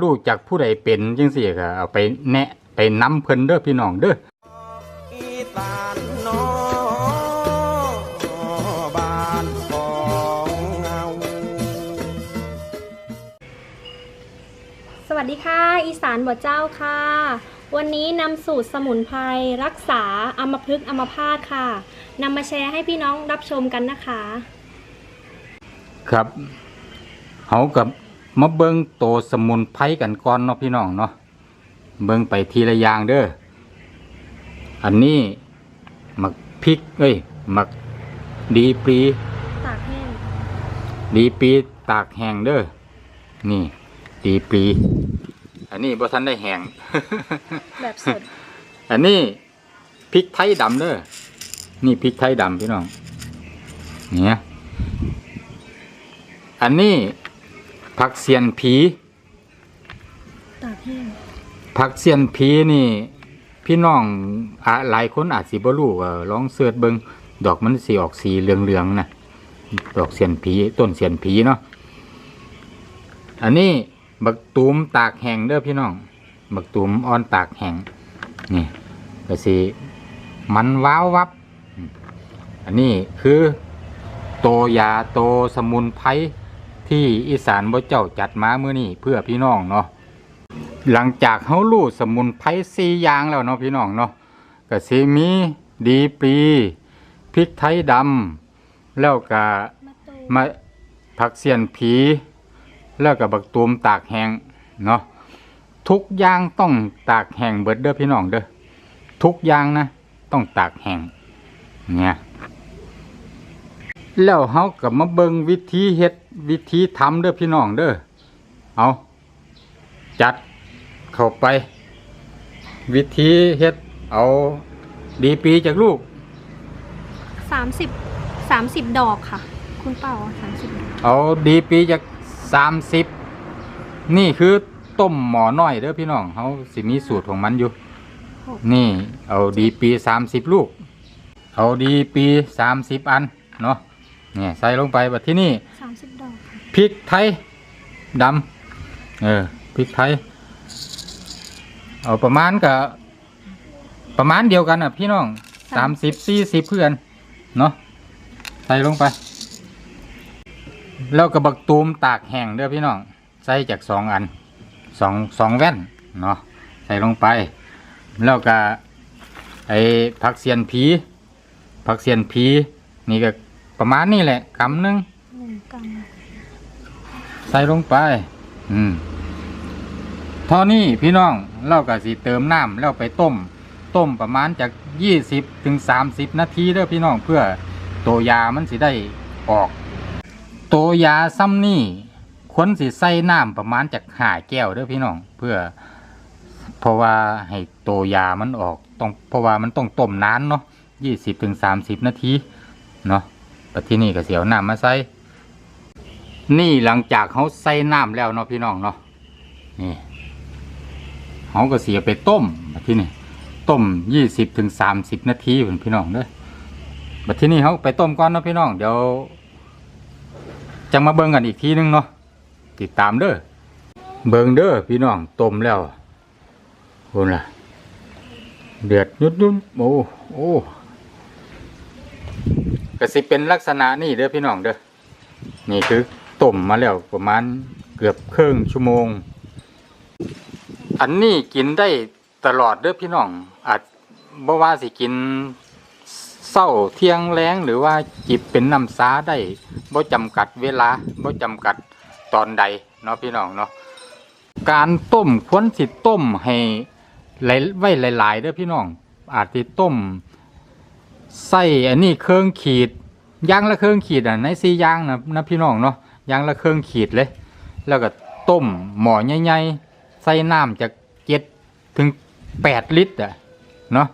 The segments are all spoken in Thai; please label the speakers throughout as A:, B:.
A: รู้จักผู้ใดเป็นจังซี่ก็เอาไปแนะไปนํเพิ่นเด้อพี่น้องเด้อ
B: อีสานนอบ้านของเฮา
C: สวัสดีค่ะ อีสานบ่เจ้าค่ะ วันนี้นำสูตรสมุนไพรรักษาอัมพฤกษ์อัมพาตค่ะนำมาแชร์ให้พี่น้องรับชมกันนะคะ
A: ครับเฮากับ มาเบิ่งโตสมุนไพรกันก่อนเนาะพี่น้องเนาะเบิ่งไปทีละอย่างเด้ออันนี้หมักพริก เอ้ยหมักดีปรี
C: ตากแห้ง
A: ดีปรีตากแห้งเด้อนี่ ดีปรีอันนี้บ่ทันได้แห้ง
C: แบบสด
A: อันนี้พริกไทยดำเด้อนี่พริกไทยดำพี่น้องเนี่ยอันนี้ ผักเสียนผี
C: ตากแห้ง
A: ผักเสียนผีนี่ พี่น้องอะหลายคนอาจสิบ่รู้ก็ลองเสิร์ชเบิงดอกมันสิออกสีเหลืองๆนะดอกเสียนผีต้นเสียนผีเนาะอันนี้บักตูมตากแห้งเด้อพี่น้องบักตูมอ่อนตากแห้งนี่ก็สิมันว้าววับอืมอันนี้คือ โตยาโตสมุนไพร ที่อีสานบ่เจ้าจัดมาเมื่อนี้เพื่อพี่น้องเนาะหลังจากเฮารู้สมุนไพรสี่อย่างแล้วเนาะพี่น้องเนาะก็สิมีดีปรีพริกไทยดำแล้วก็
C: มะตูม
A: มาผักเสียนผี แล้วก็บักตูมตากแห้งเนาะทุกอย่างต้องตากแห้งเบิดเด้อพี่น้องเด้อทุกอย่างนะต้องตากแห้งเนี่ยแล้วเฮาก็มาเบิ่งวิธีเฮ็ด วิธีทำเด้อพี่น้องเด้อเอาจัดเข้าไป วิธีเฮ็ดเอาดีปีจากลูก
C: สามสิบสามสิบดอกค่ะ คุณเป่าสามสิบดอก
A: เอาดีปีจากสามสิบนี่คือต้มหมอน้อยเด้อพี่น้องเขาสิมีสูตรของมันอยู่ นี่เอาดีปีสามสิบลูก เอาดีปีสามสิบอันเนาะเนี่ยใส่ลงไปแบบที่นี่ พริกไทยดำเออพริกไทย เอาประมาณกับประมาณเดียวกันอะพี่น้องสามสิบสี่สิบเพื่อนเนาะใส่ลงไป แล้วก็บักตูมตากแห้งเด้อพี่น้องใส่จากสองอันสองสองแว่นเนาะใส่ลงไป แล้วก็ไอ้ผักเสียนผีผักเสียนผีนี่ก็ประมาณนี้แหละกำหนึง
C: หนึ่งกรัม
A: ใส่ลงไป อืมเท่านี้พี่น้องเราก็สิเติมน้ำแล้วไปต้ม ต้มประมาณจากยี่สิบถึงสามสิบนาทีเด้อพี่น้องเพื่อตัวยามันสิได้ออก ตัวยาซ้ำนี่ควรสิใส่น้ำประมาณจากหาแก้วเด้อพี่น้องเพื่อ เพราะว่าให้ตัวยามันออกต้องเพราะว่ามันต้องต้มนานเนาะยี่สิบถึงสามสิบนาทีเนาะแต่ที่นี่ก็เสียวน้ำมาใส่ นี่หลังจากเขาใส่น้ำแล้วเนาะพี่น้องเนาะนี่เขาก็เสียไปต้มบัดที่นี่ต้มยี่สิบถึงสามสิบนาทีเพื่อนพี่น้องเด้อบัดที่นี่เขาไปต้มก่อนเนาะพี่น้องเดี๋ยวจะมาเบิ่งกันอีกทีนึงเนาะติดตามเด้อเบิ่งเด้อพี่น้องต้มแล้วคุณล่ะ เดือดยุดยุดโอ้โอ้ก็สิเป็นลักษณะนี่เด้อพี่น้องเด้อนี่คือ ต้มมาแล้วประมาณเกือบครึ่งชั่วโมง อันนี้กินได้ตลอดเด้อพี่น้อง อาจบ่ว่าสิกินเศร้าเที่ยงแรงหรือว่าจิบเป็นน้ำซาได้บ่จำกัดเวลาบ่จำกัดตอนใดเนาะพี่น้องเนาะการต้มควรสิต้มให้ไหลไว้หลายๆเด้อพี่น้อง อาจสิต้มใส่อันนี้เครื่องขีดย่างละเครื่องขีดอะในสี่ย่างนะนะพี่น้องเนาะ ยางละเครื่องขีดเลย แล้วก็ต้มหม้อใหญ่ๆใส่น้ำจากเจ็ดถึงแปดลิตรอะเนาะ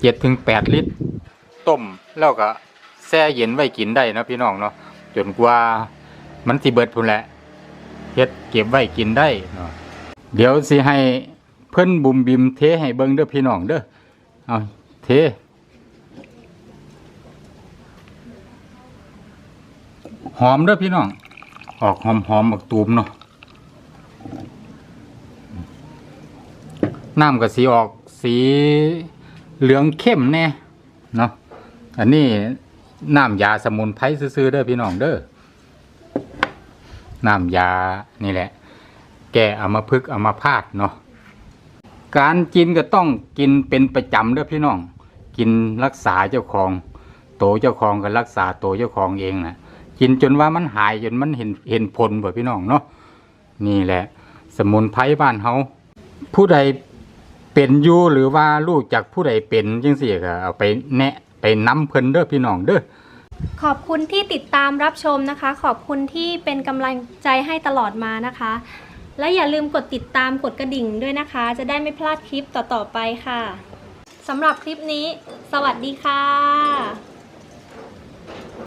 A: เจ็ดถึงแปดลิตรต้มแล้วก็แช่เย็นไว้กินได้นะพี่น้องเนาะจนกว่ามันสิเบิดพุ่นแหละเฮ็ดเก็บไว้กินได้เนาะเดี๋ยวสิให้เพิ่อนบุมบิมเทให้เบิ่งเด้อพี่น้องเด้อเอาเท อมเด้อพี่น้อง ออกหอมหอมๆบักตูมเนาะน้ำก็สีออกสีเหลืองเข้มแน่เนาะอันนี้น้ำยาสมุนไพรซื่อๆเด้อพี่น้องเด้อน้ำยานี่แหละ แก้อามาพึกษ์อามาพาดเนาะการกินก็ต้องกินเป็นประจำเด้อพี่น้อง กินรักษาเจ้าของ โตเจ้าของก็รักษาโตเจ้าของเองนะ กินจนว่ามันหายจนมันเห็นเห็นผลเบ่พี่น้องเนาะนี่แหละ สมุนไพรบ้านเฮาผู้ใดเป็นอยู่หรือว่าลูกจากผู้ใดเป็นจังซี่ก็เอาไปแนะไปนํเพิ่นเด้อพี่น้องเด้อ
C: ขอบคุณที่ติดตามรับชมนะคะ ขอบคุณที่เป็นกำลังใจให้ตลอดมานะคะ และอย่าลืมกดติดตามกดกระดิ่งด้วยนะคะ จะได้ไม่พลาดคลิปต่อๆไปค่ะสำหรับคลิปนี้ สวัสดีค่ะ